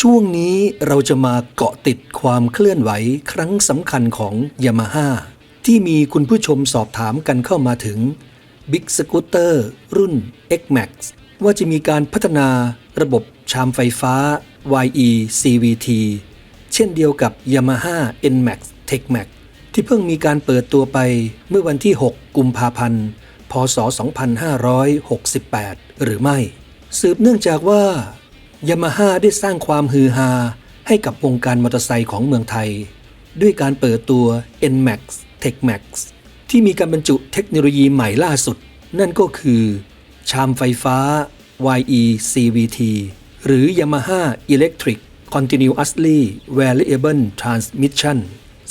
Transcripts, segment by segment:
ช่วงนี้เราจะมาเกาะติดความเคลื่อนไหวครั้งสำคัญของ Yamaha ที่มีคุณผู้ชมสอบถามกันเข้ามาถึง Big Scooter รุ่น X-Max ว่าจะมีการพัฒนาระบบชามไฟฟ้า YE CVT เช่นเดียวกับ Yamaha NMAX TechMax ที่เพิ่งมีการเปิดตัวไปเมื่อวันที่ 6 กุมภาพันธ์ พศ 2568 หรือไม่ สืบเนื่องจากว่า ยามาฮ่าได้สร้างความฮือฮาให้กับวงการมอเตอร์ไซค์ของเมืองไทย ด้วยการเปิดตัว NMAX TechMax ที่มีการบรรจุเทคโนโลยีใหม่ล่าสุด นั่นก็คือ ชามไฟฟ้า YE CVT หรือ Yamaha Electric Continuously Variable Transmission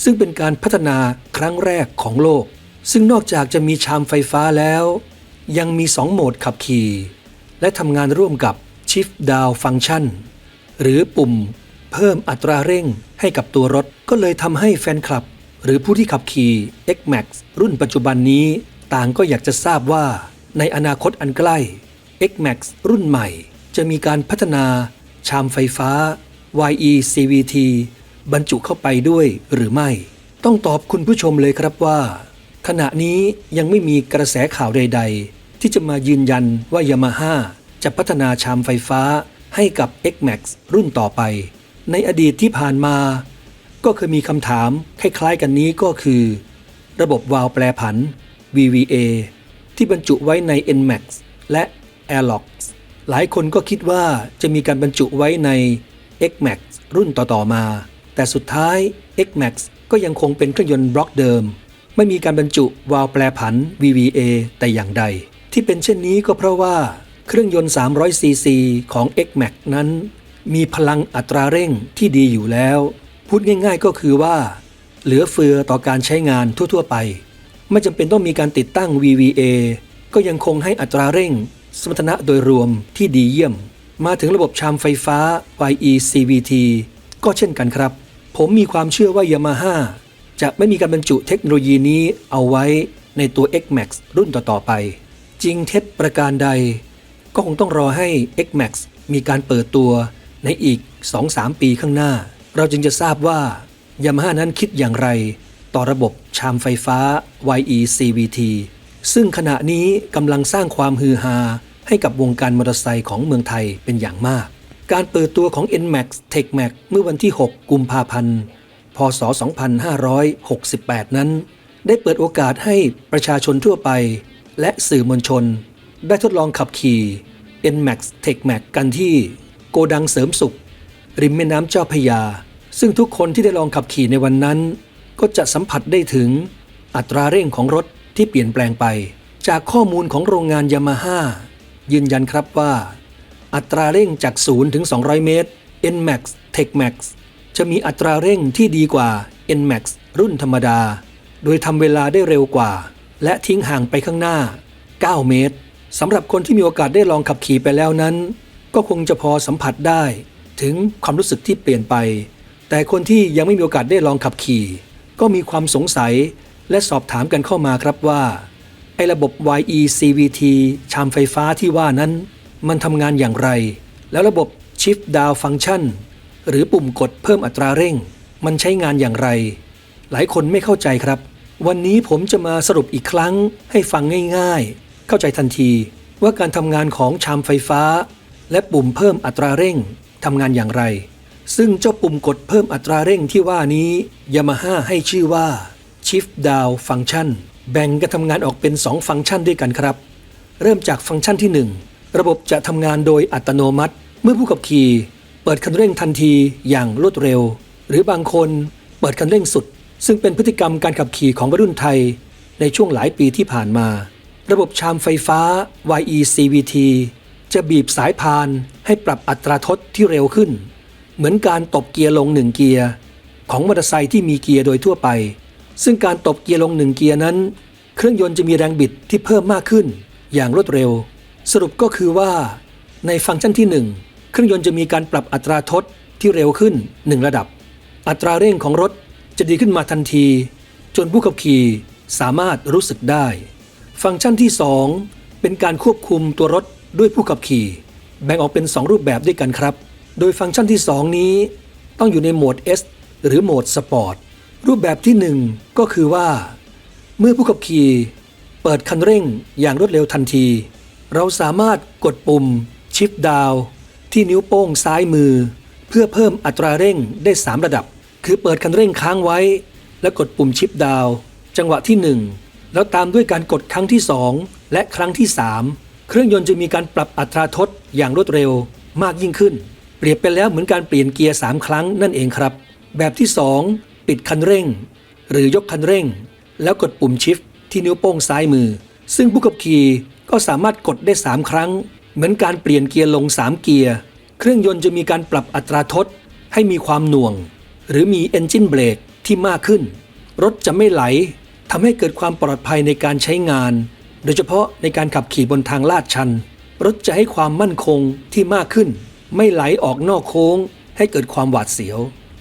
ซึ่งเป็นการพัฒนาครั้งแรกของโลก ซึ่งนอกจากจะมีชามไฟฟ้าแล้ว ยังมี 2 โหมดขับขี่ และทำงานร่วมกับ Shift Down Function หรือปุ่มเพิ่มอัตราเร่งให้กับตัวรถ ก็เลยทำให้แฟนคลับ หรือผู้ที่ขับขี่ X-Max รุ่นปัจจุบันนี้ ต่างก็อยากจะทราบว่าในอนาคตอันใกล้ X-Max รุ่นใหม่ จะมีการพัฒนาชามไฟฟ้า YE CVT บรรจุเข้าไปด้วยหรือไม่ ต้องตอบคุณผู้ชมเลยครับว่า ขณะนี้ยังไม่มีกระแสข่าวใด ๆ ที่จะมายืนยันว่า Yamaha จะพัฒนาชามไฟฟ้าให้กับ X-Max รุ่นต่อไป ในอดีตที่ผ่านมา ก็เคยมีคำถามคล้ายๆกันนี้ก็คือ ระบบวาล์วแปรผัน VVA ที่บรรจุไว้ใน NMAX และ Airlox หลายคนก็คิดว่าจะมีการบรรจุไว้ใน X-Max รุ่นต่อๆมา แต่สุดท้าย X-Max ก็ยังคงเป็นเครื่องยนต์บล็อกเดิม ไม่มีการบรรจุวาล์วแปรผัน VVA แต่อย่างใด ที่เป็นเช่นนี้ก็เพราะว่า เครื่องยนต์ 300 ซีซีของ X-Max นั้น มีพลังอัตราเร่งที่ดีอยู่แล้ว พูดง่ายๆก็คือว่า เหลือเฟือต่อการใช้งานทั่วๆไป ไม่จำเป็นต้องมีการติดตั้ง VVA ก็ยังคงให้อัตราเร่ง สมรรถนะโดยรวมที่ดีเยี่ยม มาถึงระบบชามไฟฟ้า YE CVT ก็เช่นกันครับ ผมมีความเชื่อว่า Yamaha จะไม่มีการบรรจุเทคโนโลยีนี้เอาไว้ในตัว X-Max รุ่นต่อๆไป จริงเท็จประการใด ก็คงต้องรอให้ X-Max มีการเปิดตัวในอีก 2-3 ปีข้างหน้า เราจึงจะทราบว่า Yamaha นั้นคิดอย่างไร ต่อระบบชามไฟฟ้า YE CVT ซึ่งขณะนี้กำลังสร้างความฮือฮาให้กับวงการมอเตอร์ไซค์ของเมืองไทยเป็นอย่างมาก การเปิดตัวของ NMAX TechMax เมื่อวันที่ 6 กุมภาพันธ์ พศ 2568 นั้น ได้เปิดโอกาสให้ประชาชนทั่วไป และสื่อมวลชน ได้ทดลองขับขี่ NMAX TechMax กันที่โกดังเสริมสุข ริมแม่น้ำเจ้าพยา ซึ่งทุกคนที่ได้ลองขับขี่ในวันนั้น ก็จะสัมผัสได้ถึงอัตราเร่งของรถที่เปลี่ยนแปลงไป จากข้อมูลของโรงงานยามาฮ่ายืนยันครับว่า อัตราเร่งจาก 0 ถึง 200 เมตร NMAX TechMax จะมีอัตราเร่งที่ดีกว่า NMAX รุ่นธรรมดา โดยทำเวลาได้เร็วกว่า และทิ้งห่างไปข้างหน้า 9 เมตร สำหรับคนที่มีโอกาสได้ลองขับขี่ไปแล้วนั้น ก็คงจะพอสัมผัสได้ถึงความรู้สึกที่เปลี่ยนไป แต่คนที่ยังไม่มีโอกาสได้ลองขับขี่ ก็มีความสงสัยและสอบถามกันเข้ามาครับว่าไอ้ระบบ YE CVT ชามไฟฟ้าที่ว่านั้น มันทำงานอย่างไร แล้วระบบ Shift Down Function หรือปุ่มกดเพิ่มอัตราเร่ง มันใช้งานอย่างไร หลายคนไม่เข้าใจครับ วันนี้ผมจะมาสรุปอีกครั้งให้ฟังง่าย เข้าใจทันทีว่าการทำงานของชามไฟฟ้า และปุ่มเพิ่มอัตราเร่งทำงานอย่างไร ซึ่งเจ้าปุ่มกดเพิ่มอัตราเร่งที่ว่านี้ Yamaha ให้ชื่อว่า Shift Down Function แบ่งการทำงานออกเป็น 2 ฟังก์ชันด้วยกันครับ เริ่มจากฟังก์ชันที่ 1 ระบบจะทำงานโดยอัตโนมัติ เมื่อผู้ขับขี่ เปิดคันเร่งทันทีอย่างรวดเร็ว หรือบางคนเปิดคันเร่งสุด ซึ่งเป็นพฤติกรรมการขับขี่ของวัยรุ่นไทย ในช่วงหลายปีที่ผ่านมา ระบบชามไฟฟ้า YE CVT จะบีบสายพานให้ปรับอัตราทดที่เร็วขึ้น เหมือนการตบเกียร์ลงหนึ่งเกียร์ ของมอเตอร์ไซค์ที่มีเกียร์โดยทั่วไป ซึ่งการตบเกียร์ลงหนึ่งเกียร์นั้น เครื่องยนต์จะมีแรงบิดที่เพิ่มมากขึ้น อย่างรวดเร็ว สรุปก็คือว่า ในฟังก์ชันที่ 1 เครื่องยนต์จะมีการปรับอัตราทดที่เร็วขึ้น 1 ระดับ อัตราเร่งของรถจะดีขึ้นมาทันที จนผู้ขับขี่สามารถรู้สึกได้ ฟังก์ชันที่ 2 เป็นการควบคุมตัวรถด้วยผู้ขับขี่ แบ่งออกเป็น 2 รูปแบบด้วยกันครับ โดยฟังก์ชันที่ 2 นี้ ต้องอยู่ในโหมด S หรือโหมดสปอร์ตรูปแบบที่ 1 ก็คือว่า เมื่อผู้ขับขี่ เปิดคันเร่งอย่างรวดเร็วทันที เราสามารถกดปุ่ม Shift Down ที่นิ้วโป้งซ้ายมือ เพื่อเพิ่มอัตราเร่งได้ 3 ระดับ คือเปิดคันเร่งค้างไว้ แล้วกดปุ่ม Shift Down จังหวะที่ 1 แล้วตามด้วยการกดครั้งที่ 2 และครั้งที่ 3 เครื่องยนต์จะมีการปรับอัตราทดอย่างรวดเร็วมากยิ่งขึ้น เปรียบไปแล้วเหมือนการเปลี่ยนเกียร์ 3 ครั้งนั่นเองครับ แบบที่ 2 ปิดคันเร่ง หรือยกคันเร่ง แล้วกดปุ่มชิฟที่นิ้วโป้งซ้ายมือ ซึ่งผู้ขับขี่ก็สามารถกดได้ 3 ครั้ง เหมือนการเปลี่ยนเกียร์ลง 3 เกียร์ เครื่องยนต์จะมีการปรับอัตราทดให้มีความหน่วง หรือมี Engine Brake ที่มากขึ้น รถจะไม่ไหล ทำให้เกิดความปลอดภัยในการใช้งาน โดยเฉพาะในการขับขี่บนทางลาดชัน รถจะให้ความมั่นคงที่มากขึ้น ไม่ไหลออกนอกโค้ง ให้เกิดความหวาดเสียว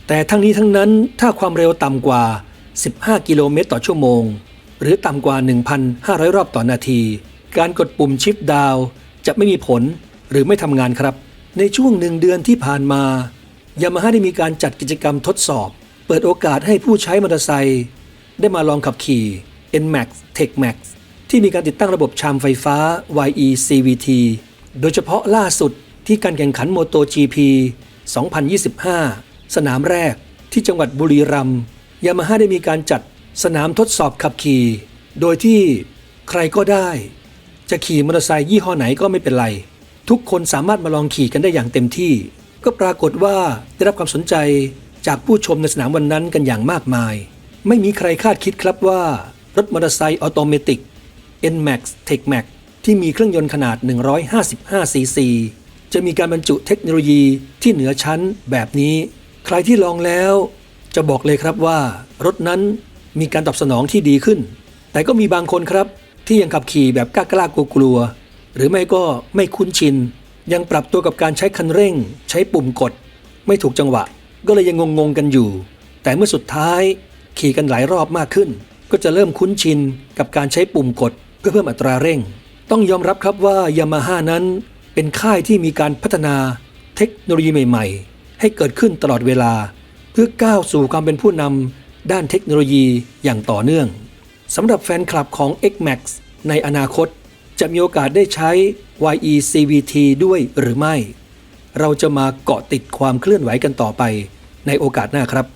แต่ทั้งนี้ทั้งนั้นถ้าความเร็วต่ำกว่า 15 กิโลเมตรต่อชั่วโมง หรือต่ำกว่า 1,500 รอบต่อนาที การกดปุ่มชิปดาวจะไม่มีผลหรือไม่ทำงานครับ ในช่วงหนึ่งเดือนที่ผ่านมายามาฮ่าได้มีการจัดกิจกรรมทดสอบ เปิดโอกาสให้ผู้ใช้มอเตอร์ไซค์ ได้มาลองขับขี่ NMAX TechMax ที่มีการติดตั้งระบบชามไฟฟ้า YE CVT โดยเฉพาะล่าสุดที่การแข่งขัน MotoGP 2025 สนามแรกที่จังหวัดบุรีรัมย์ยามาฮ่าได้มีการจัดสนามทดสอบขับขี่ โดยที่ใครก็ได้ จะขี่มอเตอร์ไซค์ยี่ห้อไหนก็ไม่เป็นไร ทุกคนสามารถมาลองขี่กันได้อย่างเต็มที่ ก็ปรากฏว่าได้รับความสนใจจากผู้ชมในสนามวันนั้นกันอย่างมากมาย ไม่มีใครคาดคิดครับว่า รถมอเตอร์ไซค์ออโตเมติก NMAX TechMax ที่มีเครื่องยนต์ขนาด 155 cc จะมีการบรรจุเทคโนโลยีที่เหนือชั้นแบบนี้ ใครที่ลองแล้ว จะบอกเลยครับว่ารถนั้นมีการตอบสนองที่ดีขึ้น แต่ก็มีบางคนครับ ที่ยังขับขี่แบบกล้ากล้ากลัวกลัวๆหรือไม่ก็ไม่คุ้นชิน ยังปรับตัวกับการใช้คันเร่ง ใช้ปุ่มกด ไม่ถูกจังหวะ ก็เลยยังงงๆกันอยู่ แต่เมื่อสุดท้าย ขี่กันหลายรอบมากขึ้น ก็จะเริ่มคุ้นชินกับการใช้ปุ่มกดเพื่อเพิ่มอัตราเร่ง ต้องยอมรับครับว่ายามาฮ่านั้น เป็นค่ายที่มีการพัฒนาเทคโนโลยีใหม่ ๆ ให้เกิดขึ้นตลอดเวลา เพื่อก้าวสู่ความเป็นผู้นำด้านเทคโนโลยีอย่างต่อเนื่องสำหรับแฟนคลับของ XMAX ในอนาคตจะมีโอกาสได้ใช้ YE CVT ด้วยหรือไม่ เราจะมาเกาะติดความเคลื่อนไหวกันต่อไปในโอกาสหน้าครับ